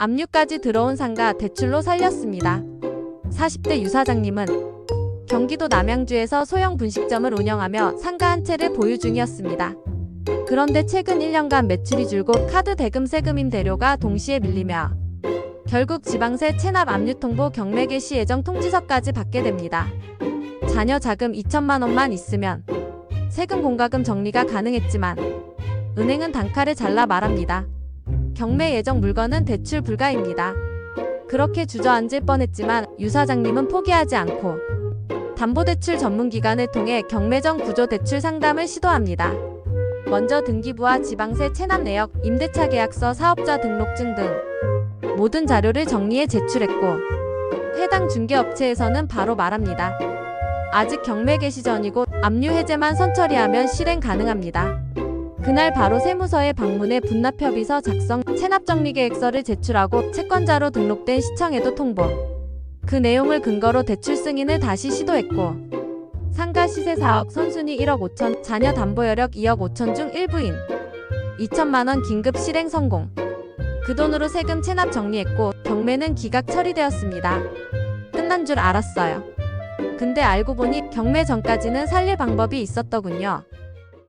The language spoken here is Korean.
압류까지 들어온 상가 대출로 살렸습니다. 40대 유 사장님은 경기도 남양주에서 소형 분식점을 운영하며 상가 한 채를 보유 중이었습니다. 그런데 최근 1년간 매출이 줄고 카드 대금 세금 임대료가 동시에 밀리며 결국 지방세 체납 압류 통보 경매 개시 예정 통지서까지 받게 됩니다. 자녀 자금 2천만 원만 있으면 세금 공과금 정리가 가능했지만 은행은 단칼에 잘라 말합니다. 경매 예정 물건은 대출 불가입니다. 그렇게 주저앉을 뻔했지만 유 사장님은 포기하지 않고 담보대출 전문기관을 통해 경매전 구조 대출 상담을 시도합니다. 먼저 등기부와 지방세 체납 내역, 임대차 계약서, 사업자 등록증 등 모든 자료를 정리해 제출했고 해당 중개업체에서는 바로 말합니다. 아직 경매 개시 전이고 압류 해제만 선처리하면 실행 가능합니다. 그날 바로 세무서에 방문해 분납협의서 작성, 체납정리계획서를 제출하고 채권자로 등록된 시청에도 통보. 그 내용을 근거로 대출 승인을 다시 시도했고 상가 시세 4억, 선순위 1억 5천, 자녀 담보 여력 2억 5천 중 일부인 2천만 원 긴급 실행 성공. 그 돈으로 세금 체납 정리했고 경매는 기각 처리되었습니다. 끝난 줄 알았어요. 근데 알고 보니 경매 전까지는 살릴 방법이 있었더군요.